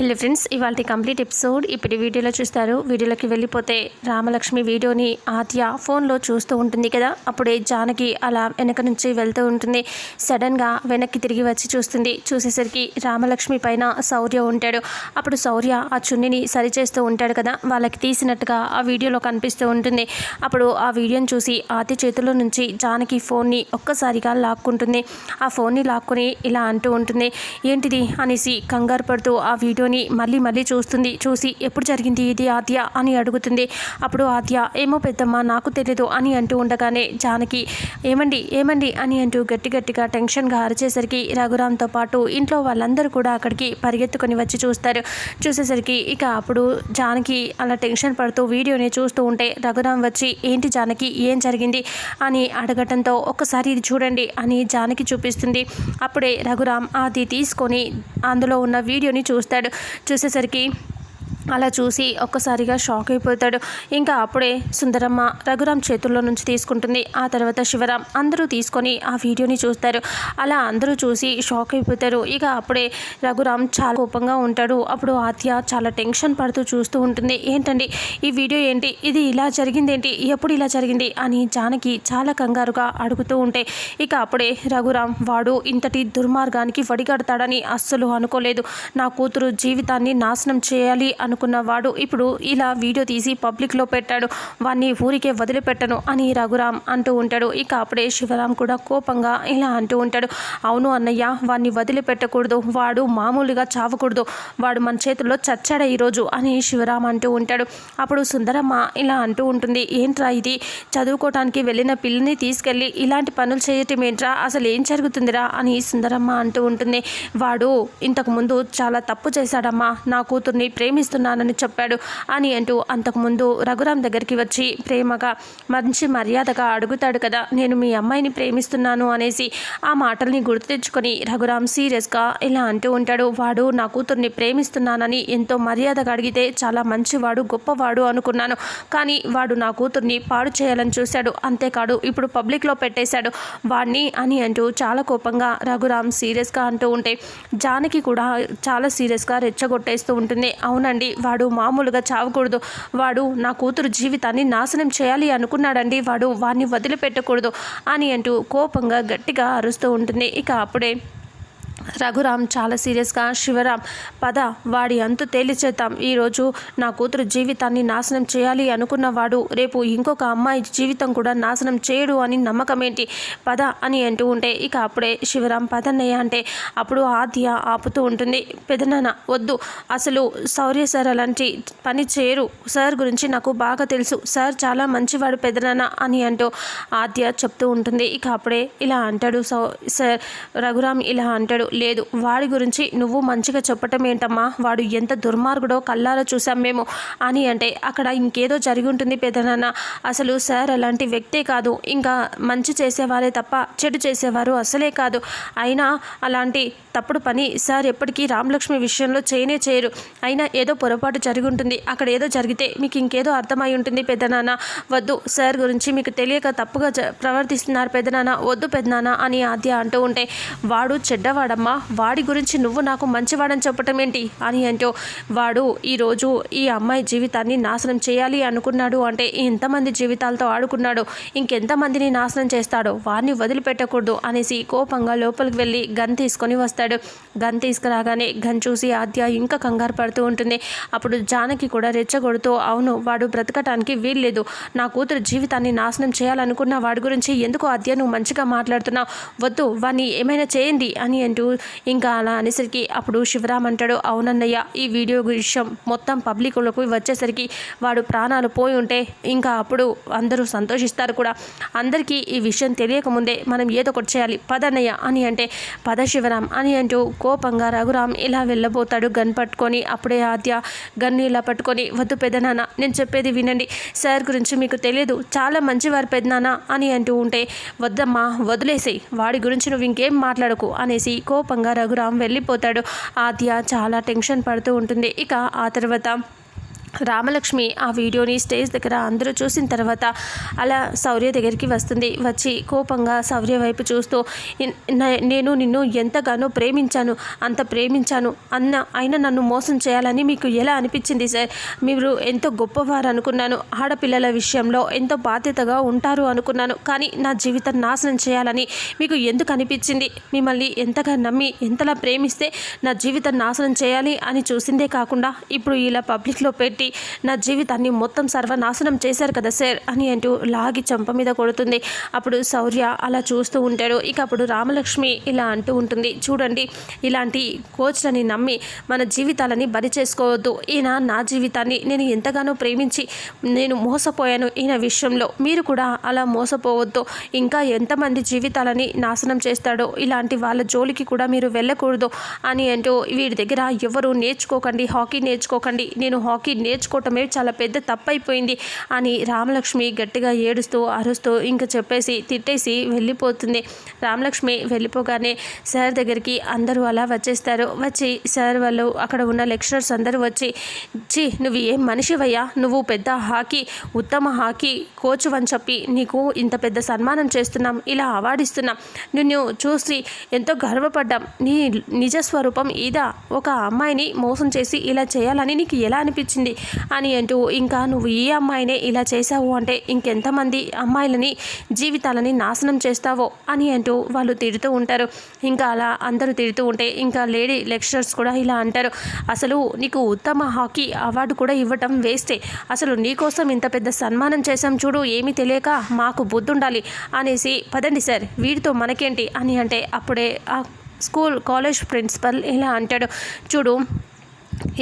Hello friends ఇవాళ complete episode ఇప్పుడు వీడియోలో చూస్తారు. వీడియోలోకి వెళ్ళిపోతే రామలక్ష్మి వీడియోని ఆత్య ఫోన్లో చూస్తూ ఉంటుంది కదా? అప్పుడే జానకి అలా వెనక నుంచి వెళ్తూ ఉంటుంది. సడన్గా వెనక్కి తిరిగి వచ్చి చూస్తుంది. చూసేసరికి రామలక్ష్మి పైన శౌర్య ఉంటాడు. అప్పుడు శౌర్య ఆ చున్నిని సరిచేస్తూ ఉంటాడు కదా? వాళ్ళకి తీసినట్టుగా ఆ వీడియోలో కనిపిస్తూ ఉంటుంది. అప్పుడు ఆ వీడియోని చూసి ఆతి చేతిలో నుంచి జానకి ఫోన్ని ఒక్కసారిగా లాక్కుంటుంది. ఆ ఫోన్ని లాక్కొని ఇలా అంటూ ఉంటుంది. ఏంటిది? అనేసి కంగారు పడుతూ ఆ వీడియో వీడియోని మళ్ళీ మళ్ళీ చూస్తుంది. చూసి ఎప్పుడు జరిగింది ఇది ఆద్య అని అడుగుతుంది. అప్పుడు ఆద్య ఏమో పెద్దమ్మ నాకు తెలియదు అని అంటూ ఉండగానే జానకి ఏమండి ఏమండి అని అంటూ గట్టి గట్టిగా టెన్షన్గా అరిచేసరికి రఘురామ్తో పాటు ఇంట్లో వాళ్ళందరూ కూడా అక్కడికి పరిగెత్తుకొని వచ్చి చూస్తారు. చూసేసరికి ఇక అప్పుడు జానకి అలా టెన్షన్ పడుతూ వీడియోని చూస్తూ ఉంటే రఘురామ్ వచ్చి ఏంటి జానకి ఏం జరిగింది? అని అడగటంతో ఒక్కసారి ఇది చూడండి అని జానకి చూపిస్తుంది. అప్పుడే రఘురామ్ అది తీసుకొని అందులో ఉన్న వీడియోని చూస్తాడు. చూసేసరికి అలా చూసి ఒక్కసారిగా షాక్ అయిపోతాడు. ఇంకా అప్పుడే సుందరమ్మ రఘురామ్ చేతుల్లో నుంచి తీసుకుంటుంది. ఆ తర్వాత శివరాం అందరూ తీసుకొని ఆ వీడియోని చూస్తారు. అలా అందరూ చూసి షాక్ అయిపోతారు. ఇక అప్పుడే రఘురామ్ చాలా కోపంగా ఉంటాడు. అప్పుడు ఆత్య చాలా టెన్షన్ పడుతూ చూస్తూ ఉంటుంది. ఏంటండి ఈ వీడియో ఏంటి? ఇది ఇలా జరిగింది ఏంటి ఎప్పుడు ఇలా జరిగింది? అని జానకి చాలా కంగారుగా అడుగుతూ ఉంటే ఇక అప్పుడే రఘురామ్ వాడు ఇంతటి దుర్మార్గానికి వడిగడతాడని అస్సలు అనుకోలేదు. నా కూతురు జీవితాన్ని నాశనం చేయాలి అను వాడు ఇప్పుడు ఇలా వీడియో తీసి పబ్లిక్లో పెట్టాడు. వాడిని ఊరికే వదిలిపెట్టను అని రఘురామ్ అంటూ ఉంటాడు. ఇక అప్పుడే శివరాం కూడా కోపంగా ఇలా అంటూ ఉంటాడు. అవును అన్నయ్య వాడిని వదిలిపెట్టకూడదు. వాడు మామూలుగా చావకూడదు. వాడు మన చేతుల్లో చచ్చాడే ఈరోజు అని శివరాం అంటూ ఉంటాడు. అప్పుడు సుందరమ్మ ఇలా అంటూ ఉంటుంది. ఏంట్రా ఇది? చదువుకోవటానికి వెళ్ళిన పిల్లని తీసుకెళ్ళి ఇలాంటి పనులు చేయటం ఏంట్రా? అసలు ఏం జరుగుతుందిరా? అని సుందరమ్మ అంటూ ఉంటుంది. వాడు ఇంతకుముందు చాలా తప్పు చేశాడమ్మా. నా కూతుర్ని ప్రేమిస్తున్నానని చెప్పాడు. అని అంటూ అంతకుముందు రఘురామ్ దగ్గరికి వచ్చి ప్రేమగా మంచి మర్యాదగా అడుగుతాడు కదా నేను మీ అమ్మాయిని ప్రేమిస్తున్నాను అనేసి ఆ మాటల్ని గుర్తు తెచ్చుకొని రఘురామ్ సీరియస్గా ఇలా అంటూ ఉంటాడు. వాడు నా కూతుర్ని ప్రేమిస్తున్నానని ఎంతో మర్యాదగా అడిగితే చాలా మంచివాడు గొప్పవాడు అనుకున్నాను. కానీ వాడు నా కూతుర్ని పాడు చేయాలని చూశాడు. అంతేకాదు ఇప్పుడు పబ్లిక్లో పెట్టేశాడు. వాడిని అని అంటూ చాలా కోపంగా రఘురామ్ సీరియస్గా అంటూ ఉంటే జానకి కూడా చాలా సీరియస్గా రెచ్చగొట్టేస్తూ ఉంటుంది. అవునండి వాడు మామూలుగా చావకూడదు. వాడు నా కూతురు జీవితాన్ని నాశనం చేయాలి అనుకున్నాడండి. వాడు వాడిని వదిలిపెట్టకూడదు అని అంటూ కోపంగా గట్టిగా అరుస్తూ ఉంటుంది. ఇక అప్పుడే రఘురామ్ చాలా సీరియస్గా శివరామ్ పద వాడి అంతు తేలిచేద్దాం. ఈరోజు నా కూతురు జీవితాన్ని నాశనం చేయాలి అనుకున్నవాడు రేపు ఇంకొక అమ్మాయి జీవితం కూడా నాశనం చేయడు అని నమ్మకం ఏంటి పద అని అంటూ ఉంటే ఇక అప్పుడే శివరామ్ పదన్నయ్య అంటే అప్పుడు ఆద్య ఆపుతూ ఉంటుంది. పెదనాన్న వద్దు అసలు శౌర్య సార్ అలాంటి పని చేయరు. సార్ గురించి నాకు బాగా తెలుసు. సార్ చాలా మంచివాడు పెదనాన్న అని అంటూ ఆద్య చెప్తూ ఉంటుంది. ఇక అప్పుడే ఇలా అంటాడు సౌ సార్ రఘురామ్ ఇలా అంటాడు. లేదు. వాడి గురించి నువ్వు మంచిగా చెప్పటం ఏంటమ్మా? వాడు ఎంత దుర్మార్గుడో కళ్ళారా చూసాం మేము. అని అంటే అక్కడ ఇంకేదో జరిగి ఉంటుంది పెదనాన్న. అసలు సార్ అలాంటి వ్యక్తే కాదు. ఇంకా మంచి చేసేవారే తప్ప చెడు చేసేవారు అసలే కాదు. అయినా అలాంటి తప్పుడు పని సార్ ఎప్పటికీ రామలక్ష్మి విషయంలో చేయనే చేయరు. అయినా ఏదో పొరపాటు జరిగి ఉంటుంది. అక్కడ ఏదో జరిగితే మీకు ఇంకేదో అర్థమై ఉంటుంది పెద్దనాన్న వద్దు సార్ గురించి మీకు తెలియక తప్పుగా జ- ప్రవర్తిస్తున్నారు పెద్దనాన్న వద్దు పెద్దనాన్న అని ఆద్య అంటూ ఉంటే వాడు చెడ్డవాడ చెడ్డవాడమ్మా వాడి గురించి నువ్వు నాకు మంచివాడని చెప్పటం ఏంటి? అని అంటూ వాడు ఈరోజు ఈ అమ్మాయి జీవితాన్ని నాశనం చేయాలి అనుకున్నాడు అంటే ఎంతమంది జీవితాలతో ఆడుకున్నాడు. ఇంకెంతమందిని నాశనం చేస్తాడో వాడిని వదిలిపెట్టకూడదు అనేసి కోపంగా లోపలికి వెళ్ళి గన్ తీసుకొని వస్తాడు. గన్ తీసుకురాగానే గన్ చూసి ఆద్య ఇంకా కంగారు పడుతూ ఉంటుంది. అప్పుడు జానకి కూడా రెచ్చగొడుతూ అవును వాడు బ్రతకటానికి వీల్లేదు. నా కూతురు జీవితాన్ని నాశనం చేయాలనుకున్న వాడి గురించి ఎందుకు ఆద్య నువ్వు మంచిగా మాట్లాడుతున్నావు? వద్దు వాడిని ఏమైనా చేయండి అని అంటూ ఇంకా అలా అనేసరికి అప్పుడు శివరామ్ అంటాడు అవునన్నయ్య ఈ వీడియో విషయం మొత్తం పబ్లిక్లోకి వచ్చేసరికి వాడు ప్రాణాలు పోయి ఉంటే ఇంకా అప్పుడు అందరూ సంతోషిస్తారు కూడా. అందరికీ ఈ విషయం తెలియకముందే మనం ఏదో ఒకటి చేయాలి. పదన్నయ్య అని అంటే పద శివరామ్ అని అంటూ కోపంగా రఘురామ్ ఇలా వెళ్ళబోతాడు గన్ పట్టుకొని. అప్పుడే ఆద్య గన్ను ఇలా పట్టుకొని వద్దు పెదనాన్న నేను చెప్పేది వినండి. సార్ గురించి మీకు తెలియదు. చాలా మంచివారు పెదనాన్న అని అంటూ ఉంటే వద్దమ్మా వదిలేసేయి. వాడి గురించి నువ్వు ఇంకేం మాట్లాడకు అనేసి కోపంగా రఘురామ్ వెళ్ళిపోతాడు. ఆద్య చాలా టెన్షన్ పడుతూ ఉంటుంది. ఇక ఆ తర్వాత రామలక్ష్మి ఆ వీడియోని స్టేజ్ దగ్గర అందరూ చూసిన తర్వాత అలా శౌర్య దగ్గరికి వస్తుంది. వచ్చి కోపంగా శౌర్య వైపు చూస్తూ నేను నిన్ను ఎంతగానో ప్రేమించాను అంత ప్రేమించాను అన్న అయినా నన్ను మోసం చేయాలని మీకు ఎలా అనిపించింది సార్? మీరు ఎంతో గొప్పవారు అనుకున్నాను ఆడపిల్లల విషయంలో ఎంతో బాధ్యతగా ఉంటారు అనుకున్నాను కానీ నా జీవితం నాశనం చేయాలని మీకు ఎందుకు అనిపించింది? మిమ్మల్ని ఎంతగా నమ్మి ఎంతలా ప్రేమిస్తే నా జీవితం నాశనం చేయాలి అని చూసిందే కాకుండా ఇప్పుడు ఇలా పబ్లిక్లో పెట్టి నా జీవితాన్ని మొత్తం సర్వనాశనం చేశారు కదా సార్ అని అంటూ లాగి చంప మీద కొడుతుంది. అప్పుడు శౌర్య అలా చూస్తూ ఉంటాడు. ఇక అప్పుడు రామలక్ష్మి ఇలా అంటూ ఉంటుంది. చూడండి ఇలాంటి కోచ్లని నమ్మి మన జీవితాలని బలి చేసుకోవద్దు. ఈయన నా జీవితాన్ని నేను ఎంతగానో ప్రేమించి నేను మోసపోయాను ఈయన విషయంలో. మీరు కూడా అలా మోసపోవద్దు. ఇంకా ఎంతమంది జీవితాలని నాశనం చేస్తాడో ఇలాంటి వాళ్ళ జోలికి కూడా మీరు వెళ్ళకూడదు అని అంటూ వీడి దగ్గర ఎవరు నేర్చుకోకండి హాకీ నేర్చుకోకండి. నేను హాకీ నేర్చుకోవటమే చాలా పెద్ద తప్పైపోయింది అని రామలక్ష్మి గట్టిగా ఏడుస్తూ అరుస్తూ ఇంకా చెప్పేసి తిట్టేసి వెళ్ళిపోతుంది. రామలక్ష్మి వెళ్ళిపోగానే సార్ దగ్గరికి అందరూ అలా వచ్చేస్తారు. వచ్చి సార్ వాళ్ళు అక్కడ ఉన్న లెక్చరర్స్ అందరూ వచ్చి చి నువ్వు ఏం మనిషివయ్యా? నువ్వు పెద్ద హాకీ ఉత్తమ హాకీ కోచ్ అని చెప్పి నీకు ఇంత పెద్ద సన్మానం చేస్తున్నాం. ఇలా అవార్డు ఇస్తున్నాం నిన్ను చూసి ఎంతో గర్వపడ్డాం. నీ నిజ స్వరూపం ఇదా? ఒక అమ్మాయిని మోసం చేసి ఇలా చేయాలని నీకు ఎలా అనిపించింది? అని అంటూ ఇంకా నువ్వు ఈ అమ్మాయినే ఇలా చేశావు అంటే ఇంకెంతమంది అమ్మాయిలని జీవితాలని నాశనం చేస్తావో అని అంటూ వాళ్ళు తిడుతూ ఉంటారు. ఇంకా అలా అందరూ తిడుతూ ఉంటే ఇంకా లేడీ లెక్చరర్స్ కూడా ఇలా అంటారు. అసలు నీకు ఉత్తమ హాకీ అవార్డు కూడా ఇవ్వటం వేస్టే. అసలు నీకోసం ఇంత పెద్ద సన్మానం చేశాం చూడు ఏమీ తెలియక మాకు బుద్ధుండాలి అనేసి పదండి సార్ వీడితో మనకేంటి అని అంటే అప్పుడే ఆ స్కూల్ కాలేజ్ ప్రిన్సిపల్ ఇలా అంటాడు. చూడు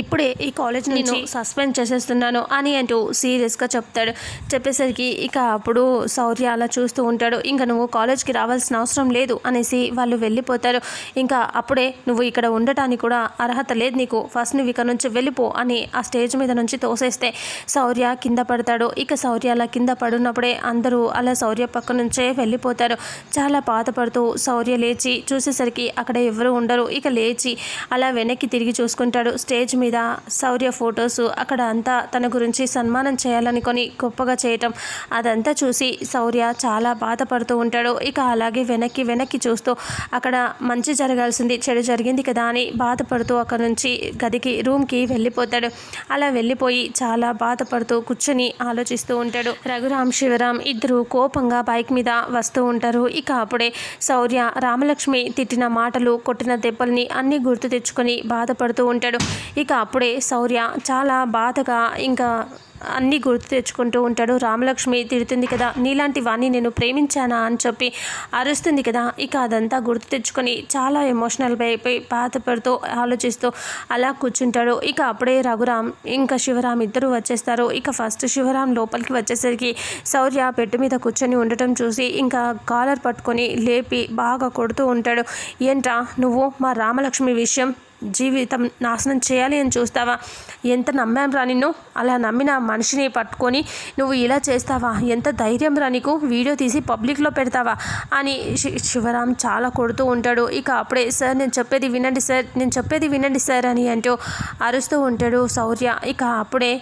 ఇప్పుడే ఈ కాలేజ్ నుంచి సస్పెండ్ చేసేస్తున్నాను అని అంటూ సీరియస్గా చెప్తాడు. చెప్పేసరికి ఇక అప్పుడు శౌర్య అలా చూస్తూ ఉంటాడు. ఇంకా నువ్వు కాలేజ్కి రావాల్సిన అవసరం లేదు అనేసి వాళ్ళు వెళ్ళిపోతారు. ఇంకా అప్పుడే నువ్వు ఇక్కడ ఉండటానికి కూడా అర్హత లేదు నీకు. ఫస్ట్ నువ్వు ఇక్కడ నుంచి వెళ్ళిపో అని ఆ స్టేజ్ మీద నుంచి తోసేస్తే శౌర్య కింద పడతాడు. ఇక శౌర్య అలా కింద పడున్నప్పుడే అందరూ అలా శౌర్య పక్క నుంచే వెళ్ళిపోతారు. చాలా బాధపడుతూ శౌర్య లేచి చూసేసరికి అక్కడ ఎవరు ఉండరు. ఇక లేచి అలా వెనక్కి తిరిగి చూసుకుంటాడు. స్టేజ్ మీద శౌర్య ఫొటోస్ అక్కడ అంతా తన గురించి సన్మానం చేయాలనుకొని గొప్పగా చేయటం అదంతా చూసి శౌర్య చాలా బాధపడుతూ ఉంటాడు. ఇక అలాగే వెనక్కి వెనక్కి చూస్తూ అక్కడ మంచి జరగాల్సింది చెడు జరిగింది కదా అని బాధపడుతూ అక్కడ నుంచి గదికి రూమ్కి వెళ్ళిపోతాడు. అలా వెళ్ళిపోయి చాలా బాధపడుతూ కూర్చొని ఆలోచిస్తూ ఉంటాడు. రఘురామ్ శివరామ్ ఇద్దరు కోపంగా బైక్ మీద వస్తూ ఉంటారు. ఇక అప్పుడే శౌర్య రామలక్ష్మి తిట్టిన మాటలు కొట్టిన దెబ్బల్ని అన్నీ గుర్తు తెచ్చుకొని బాధపడుతూ ఉంటాడు. ఇక అప్పుడే శౌర్య చాలా బాధగా ఇంకా అన్నీ గుర్తు తెచ్చుకుంటూ ఉంటాడు. రామలక్ష్మి తిడుతుంది కదా నీలాంటి వాణ్ణి నేను ప్రేమించానా అని చెప్పి అరుస్తుంది కదా. ఇక అదంతా గుర్తు తెచ్చుకొని చాలా ఎమోషనల్ అయిపోయి బాధపడుతూ ఆలోచిస్తూ అలా కూర్చుంటాడు. ఇక అప్పుడే రఘురామ్ ఇంకా శివరాం ఇద్దరు వచ్చేస్తారు. ఇక ఫస్ట్ శివరాం లోపలికి వచ్చేసరికి శౌర్య పెట్టు మీద కూర్చొని ఉండటం చూసి ఇంకా కాలర్ పట్టుకొని లేపి బాగా కొడుతూ ఉంటాడు. ఏంట్రా నువ్వు మా రామలక్ష్మి విషయం జీవితం నాశనం చేయాలి అని చూస్తావా? ఎంత నమ్మాం రా నిన్ను. అలా నమ్మిన మనిషిని పట్టుకొని నువ్వు ఇలా చేస్తావా? ఎంత ధైర్యం రా నీకు? వీడియో తీసి పబ్లిక్లో పెడతావా? అని శి- శివరాం చాలా కొడుతూ ఉంటాడు. ఇక అప్పుడే సార్ నేను చెప్పేది వినండి సార్. నేను చెప్పేది వినండి సార్ అని అంటూ అరుస్తూ ఉంటాడు శౌర్య ఇక అప్పుడే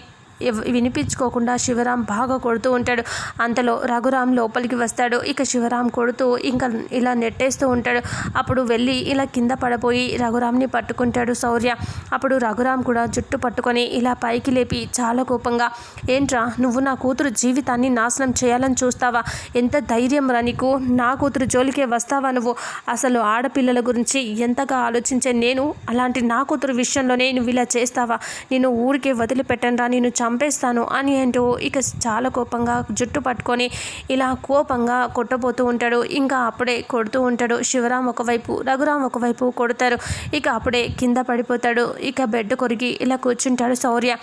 వినిపించుకోకుండా శివరాం బాగా కొడుతూ ఉంటాడు. అంతలో రఘురాం లోపలికి వస్తాడు. ఇక శివరాం కొడుతూ ఇంకా ఇలా నెట్టేస్తూ ఉంటాడు. అప్పుడు వెళ్ళి ఇలా కింద పడపోయి రఘురాంని పట్టుకుంటాడు శౌర్య. అప్పుడు రఘురాం కూడా జుట్టు పట్టుకొని ఇలా పైకి లేపి చాలా కోపంగా ఏంట్రా నువ్వు నా కూతురు జీవితాన్ని నాశనం చేయాలని చూస్తావా? ఎంత ధైర్యం రా నీకు? నా కూతురు జోలికే వస్తావా నువ్వు? అసలు ఆడపిల్లల గురించి ఎంతగా ఆలోచించే నేను? అలాంటి నా కూతురు విషయంలోనే నువ్వు ఇలా చేస్తావా? నేను ఊరికే వదిలిపెట్టను రా నేను చంపేస్తాను అని అంటూ ఇక చాలా కోపంగా జుట్టు పట్టుకొని ఇలా కోపంగా కొట్టబోతూ ఉంటాడు. ఇంకా అప్పుడే కొడుతూ ఉంటాడు. శివరాం ఒకవైపు రఘురాం ఒకవైపు కొడతారు. ఇక అప్పుడే కింద పడిపోతాడు. ఇక బెడ్ కొరిగి ఇలా కూర్చుంటాడు శౌర్య.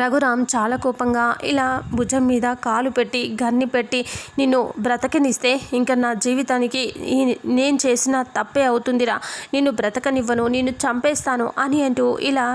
రఘురామ్ చాలా కోపంగా ఇలా భుజం మీద కాలు పెట్టి గన్ని పెట్టి నిన్ను బ్రతకనిస్తే ఇంకా నా జీవితానికి నేను చేసిన తప్పే అవుతుందిరా. నిన్ను బ్రతకనివ్వను నిన్ను చంపేస్తాను అని అంటూ ఇలా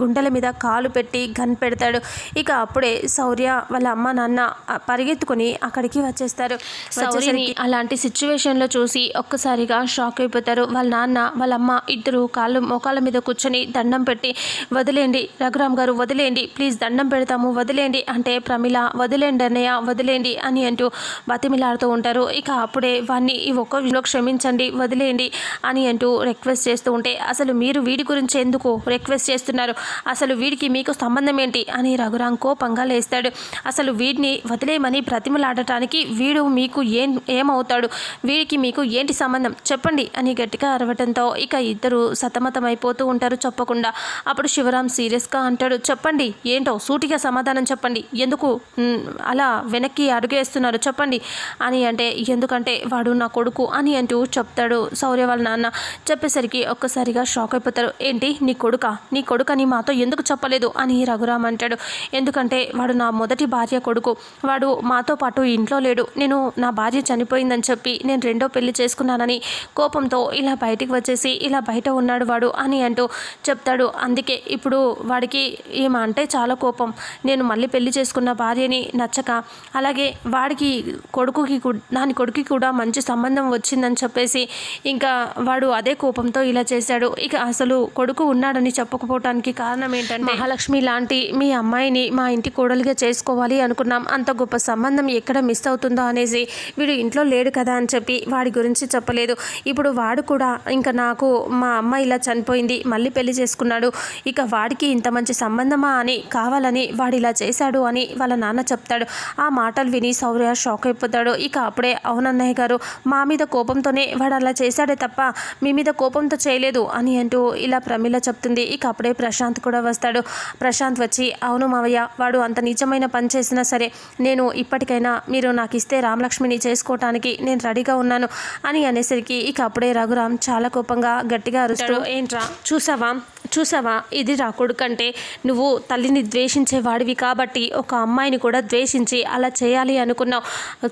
గుండెల మీద కాలు పెట్టి గన్ పెడతాడు. ఇక అప్పుడే శౌర్య వాళ్ళ అమ్మ నాన్న పరిగెత్తుకొని అక్కడికి వచ్చేస్తారు. శౌర్యని అలాంటి సిచ్యువేషన్లో చూసి ఒక్కసారిగా షాక్ అయిపోతారు. వాళ్ళ నాన్న వాళ్ళ అమ్మ ఇద్దరు కాళ్ళు మోకాళ్ళ మీద కూర్చొని దండం పెట్టి వదిలేయండి రఘురామ్ గారు వదిలేయండి ప్లీజ్ దండం పెడతాము వదిలేండి. అంటే ప్రమిళ వదిలేండి అన్నయ్య వదిలేండి అని అంటూ బతిమిలాడుతూ ఉంటారు. ఇక అప్పుడే వాడిని ఈ ఒక్క విషయంలో క్షమించండి వదిలేయండి అని అంటూ రిక్వెస్ట్ చేస్తూ ఉంటే అసలు మీరు వీడి గురించి ఎందుకు రిక్వెస్ట్ చేస్తున్నారు? అసలు వీడికి మీకు సంబంధం ఏంటి? అని రఘురాం కోపంగా లేస్తాడు. అసలు వీడిని వదిలేయమని బ్రతిమలాడటానికి వీడు మీకు ఏం ఏమవుతాడు? వీడికి మీకు ఏంటి సంబంధం? చెప్పండి అని గట్టిగా అరవటంతో ఇక ఇద్దరు సతమతమైపోతూ ఉంటారు చెప్పకుండా. అప్పుడు శివరాం సీరియస్గా అంటాడు చెప్పండి ఏంటో సూటిగా సమాధానం చెప్పండి. ఎందుకు? అలా వెనక్కి అడుగేస్తున్నారు. చెప్పండి. అని అంటే ఎందుకంటే వాడు నా కొడుకు అని అంటూ చెప్తాడు శౌర్య వాళ్ళ నాన్న. చెప్పేసరికి ఒక్కసారిగా షాక్ అయిపోతారు. ఏంటి? నీ కొడుక? నీ కొడుకని మాతో ఎందుకు చెప్పలేదు? అని రఘురామ్ అంటాడు. ఎందుకంటే వాడు నా మొదటి భార్య కొడుకు. వాడు మాతో పాటు ఇంట్లో లేడు. నేను నా భార్య చనిపోయిందని చెప్పి నేను రెండో పెళ్ళి చేసుకున్నానని కోపంతో ఇలా బయటికి వచ్చేసి ఇలా బయట ఉన్నాడు వాడు అని అంటూ చెప్తాడు. అందుకే ఇప్పుడు వాడికి ఏమంటే చాలా కోపం. నేను మళ్ళీ పెళ్ళి చేసుకున్న భార్యని నచ్చక అలాగే వాడికి కొడుకుకి దాని కొడుకుకి కూడా మంచి సంబంధం వచ్చిందని చెప్పేసి ఇంకా వాడు అదే కోపంతో ఇలా చేశాడు. ఇక అసలు కొడుకు ఉన్నాడని చెప్పకపోవటానికి కారణం ఏంటంటే మహాలక్ష్మి లాంటి మీ అమ్మాయిని మా ఇంటి కోడలిగా చేసుకోవాలి అనుకున్నాం. అంత గొప్ప సంబంధం ఎక్కడ మిస్ అవుతుందో అనేసి వీడు ఇంట్లో లేడు కదా అని చెప్పి వాడి గురించి చెప్పలేదు. ఇప్పుడు వాడు కూడా ఇంకా నాకు మా అమ్మ ఇలా చనిపోయింది మళ్ళీ పెళ్ళి చేసుకున్నాడు. ఇక వాడికి ఇంత మంచి సంబంధమా అని కావాలని వాడు ఇలా చేశాడు అని వాళ్ళ నాన్న చెప్తాడు. ఆ మాటలు విని సౌర్య షాక్ అయిపోతాడు. ఇక అప్పుడే అవునన్నయ్య గారు మా మీద కోపంతోనే వాడు అలా చేశాడే తప్ప మీ మీద కోపంతో చేయలేదు అని అంటూ ఇలా ప్రమిళ చెప్తుంది. ఇక అప్పుడే ప్రశాంత్ కూడా వస్తాడు. ప్రశాంత్ వచ్చి అవును మావయ్య వాడు అంత నిజమైన పని చేసినా సరే నేను ఇప్పటికైనా మీరు నాకు ఇస్తే రామలక్ష్మిని చేసుకోవటానికి నేను రెడీగా ఉన్నాను అని అనేసరికి ఇక అప్పుడే రఘురామ్ చాలా కోపంగా గట్టిగా అరుస్తాడు ఏంట్రా చూసావా? చూసావా? ఇది రా కొడుకంటే నువ్వు తల్లిని ద్వేషించే వాడివి కాబట్టి ఒక అమ్మాయిని కూడా ద్వేషించి అలా చేయాలి అనుకున్నావు.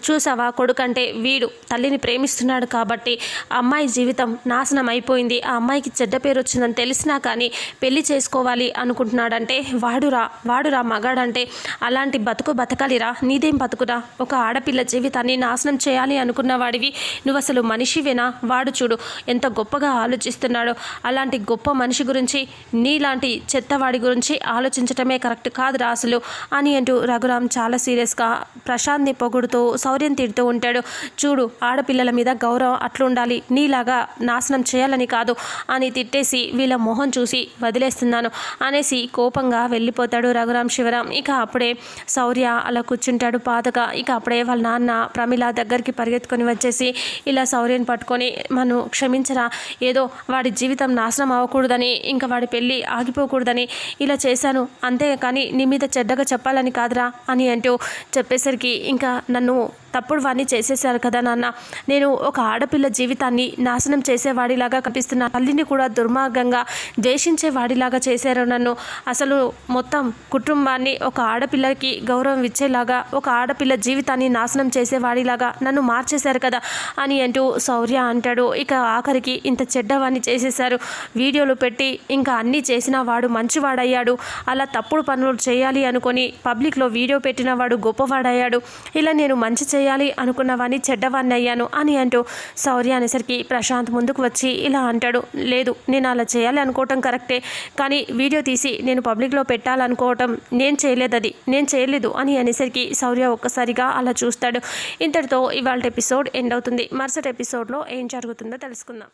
చూసావా కొడుకంటే వీడు తల్లిని ప్రేమిస్తున్నాడు కాబట్టి అమ్మాయి జీవితం నాశనం అయిపోయింది. ఆ అమ్మాయికి చెడ్డ పేరు వచ్చిందని తెలిసినా కానీ పెళ్ళి చేసుకోవాలి అనుకుంటున్నాడంటే వాడురా వాడురా మగాడంటే అలాంటి బతుకు బతకాలిరా నీదేం బతుకురా? ఒక ఆడపిల్ల జీవితాన్ని నాశనం చేయాలి అనుకున్న వాడివి నువ్వు అసలు మనిషివేనా? వాడు చూడు ఎంత గొప్పగా ఆలోచిస్తున్నాడో. అలాంటి గొప్ప మనిషి గురించి నీలాంటి చెత్తవాడి గురించి ఆలోచించటమే కరెక్ట్ కాదురా అసలు అని అంటూ రఘురామ్ చాలా సీరియస్గా ప్రశాంత్ని పొగుడుతూ శౌర్యం తిడుతూ ఉంటాడు. చూడు ఆడపిల్లల మీద గౌరవం అట్లుండాలి నీలాగా నాశనం చేయాలని కాదు అని తిట్టేసి వీళ్ళ మొహం చూసి వదిలేస్తున్నాను అనేసి కోపంగా వెళ్ళిపోతాడు రఘురామ్ శివరాం ఇక అప్పుడే శౌర్య అలా కూర్చుంటాడు పాతగా ఇక అప్పుడే వాళ్ళ నాన్న ప్రమిళ దగ్గరికి పరిగెత్తుకొని వచ్చేసి ఇలా శౌర్యని పట్టుకొని మనం క్షమించరా. ఏదో వాడి జీవితం నాశనం అవ్వకూడదని ఇంకా వాడి పెళ్ళి ఆగిపోకూడదని ఇలా చేశాను. అంతే కానీ నీ మీద చెడ్డగా చెప్పాలని కాదురా అని అంటూ చెప్పేసరికి ఇంకా నన్ను తప్పుడు వాడిని చేసేసారు కదా నాన్న. నేను ఒక ఆడపిల్ల జీవితాన్ని నాశనం చేసేవాడిలాగా కనిపిస్తున్నా తల్లిని కూడా దుర్మార్గంగా ద్వేషించేవాడిలాగా చేశారు నన్ను. అసలు మొత్తం కుటుంబాన్ని ఒక ఆడపిల్లకి గౌరవం ఇచ్చేలాగా ఒక ఆడపిల్ల జీవితాన్ని నాశనం చేసేవాడిలాగా నన్ను మార్చేశారు కదా అని అంటూ శౌర్య అంటాడు. ఇక ఆఖరికి ఇంత చెడ్డవాన్ని చేసేశారు. వీడియోలు పెట్టి ఇంకా అన్నీ చేసిన వాడు మంచివాడయ్యాడు. అలా తప్పుడు పనులు చేయాలి అనుకొని పబ్లిక్లో వీడియో పెట్టిన వాడు గొప్పవాడయ్యాడు. ఇలా నేను మంచి చేయాలి చేయాలి వాడిని చెడ్డవాడిని అయ్యాను అని అంటూ శౌర్య అనేసరికి ప్రశాంత్ ముందుకు వచ్చి ఇలా అంటాడు లేదు నేను అలా చేయాలి అనుకోవటం కరెక్టే కానీ వీడియో తీసి నేను పబ్లిక్లో పెట్టాలనుకోవటం నేను చేయలేదు అది నేను చేయలేదు అని అనేసరికి శౌర్య ఒక్కసారిగా అలా చూస్తాడు. ఇంతటితో ఇవాళ ఎపిసోడ్ ఎండ్ అవుతుంది. మరుసటి ఎపిసోడ్లో ఏం జరుగుతుందో తెలుసుకుందాం.